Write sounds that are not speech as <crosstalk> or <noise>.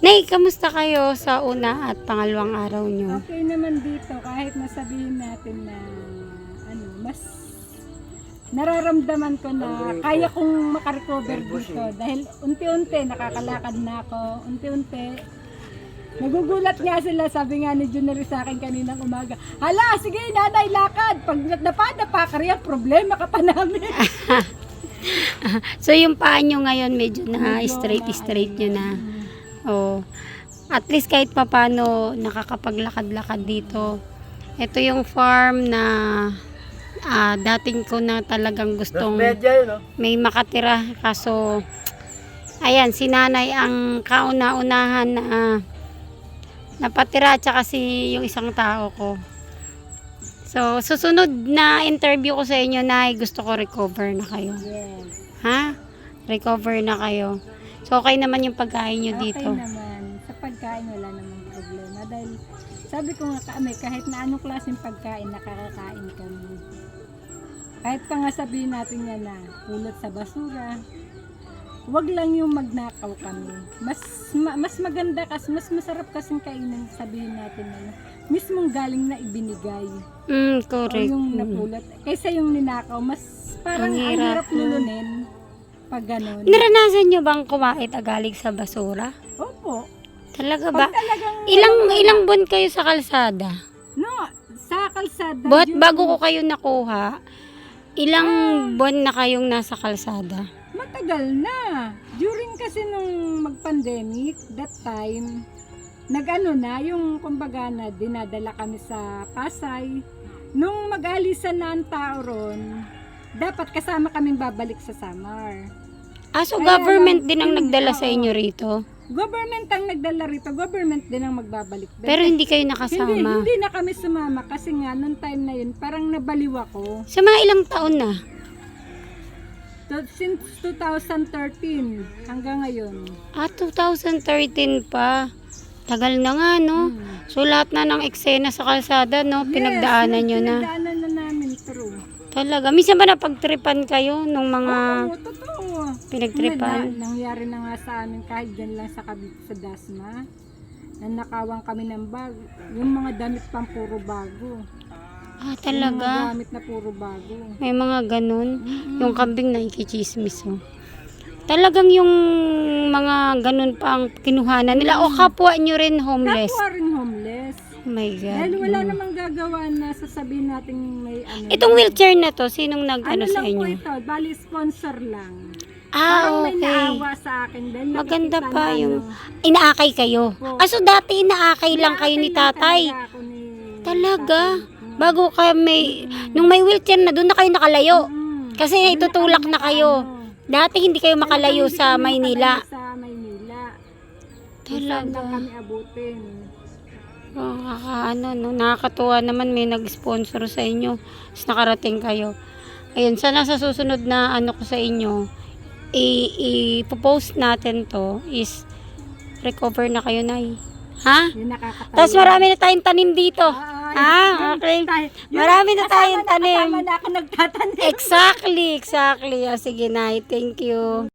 Nay, kamusta kayo sa una at pangalawang araw nyo? Okay naman dito kahit nasabihin natin na ano, mas nararamdaman ko na kaya kong makarecover dito dahil unti-unti nakakalakad na ako, unti-unti Nagugulat nga sila, sabi nga ni Junary sa akin kaninang umaga, Hala, sige nanay, lakad. Pag napadapa ka riyan, problema ka pa namin. <laughs> So, yung paa nyo ngayon medyo na straight-straight nyo na. Oh. At least kahit papano nakakapaglakad-lakad dito. Ito yung farm na ah, dating ko na talagang gustong may makatira. Kaso, ayan, si nanay ang kauna-unahan na napatira at saka si yung isang tao ko. So, susunod na interview ko sa inyo na gusto ko recover na kayo. Yes. Ha? Recover na kayo. So, okay naman yung pagkain nyo Okay dito. naman. Sa pagkain wala namang problema. Dahil sabi ko nga kami, kahit na anong klaseng pagkain, nakakakain kami. Kahit pa nga sabihin natin yan na pulot sa basura, wag lang yung magnakaw kami. Mas ma- mas maganda kasi, mas masarap kasing kainin sabihin natin na mismong galing na ibinigay. Mm, O correct. yung Mm. napulot. Kaysa yung ninakaw, mas parang Ang ang hirap, hirap no? lulunin pag ganun. Naranasan nyo bang kumait agalig sa basura? Opo. Talaga ba? Pag talagang Ilang ilang buwan kayo sa kalsada? No, sa kalsada. But yun, bago ko kayo nakuha, ilang buwan na kayong nasa kalsada? Matagal na. During kasi nung mag-pandemic, that time, nag-ano na, yung kumbaga na dinadala kami sa Pasay. Nung mag-alisan na ang tao ron, dapat kasama kaming babalik sa Samar. Ah, so Kaya government lang- din ang nagdala sa inyo rito? Government ang nagdala rito, government din ang magbabalik. doon. Pero hindi kayo hindi, nakasama. hindi na kami sumama kasi nga, nung time na yun, parang nabaliw ako. Sa mga ilang taon na? So, since 2013 hanggang ngayon. Ah, 2013 pa. Tagal na nga, no? Hmm. So, lahat na ng eksena sa kalsada, no? Pinagdaanan Yes, nyo na. Pinagdaanan. Talaga. Minsan ba napagtripan kayo nung mga Oo, totoo. pinagtripan? Na, nangyari na nga sa amin kahit dyan lang sa kabit sa Dasma. Nanakawang kami ng bag. Yung mga damit pang puro bago. Ah, Yung mga talaga. gamit na puro bago. May mga ganun. Yung kambing na ikichismis, oh. Talagang yung mga ganun pa ang kinuhanan nila. O kapwa nyo rin homeless. Kapwa rin homeless. My God. Dahil wala Mm. namang gagawa na sasabihin natin may ano. Itong wheelchair na to, sinong nag ano ano, sa lang po inyo? ito, bali sponsor lang. Ah, Parang may okay. naawa sa akin. Dahil Maganda pa na, yung... ano, Inaakay kayo. Oo. Ah, so dati inaakay lang kayo ni Inaakay tatay. talaga ni Talaga? tatay. Mm. Bago kayo may... Nung may wheelchair na, doon na kayo nakalayo. Mm. Kasi Doon itutulak na kayo. ano. Dati hindi kayo makalayo Dahil sa kami Maynila. Sa Maynila. Kung saan Talaga. kami abutin. Oh, ano, no, nakakatuwa naman may nag-sponsor sa inyo. Tapos nakarating kayo. Ayun, sana sa susunod na ano ko sa inyo, i-post natin to is recover na kayo na Ha? Yun nakakatawa. Tapos marami na tayong tanim dito. Ah, yun, okay. tayo- Marami na tayong tanim. Kasama na ako nagtatanim. Exactly, exactly. Ah, sige na, thank you.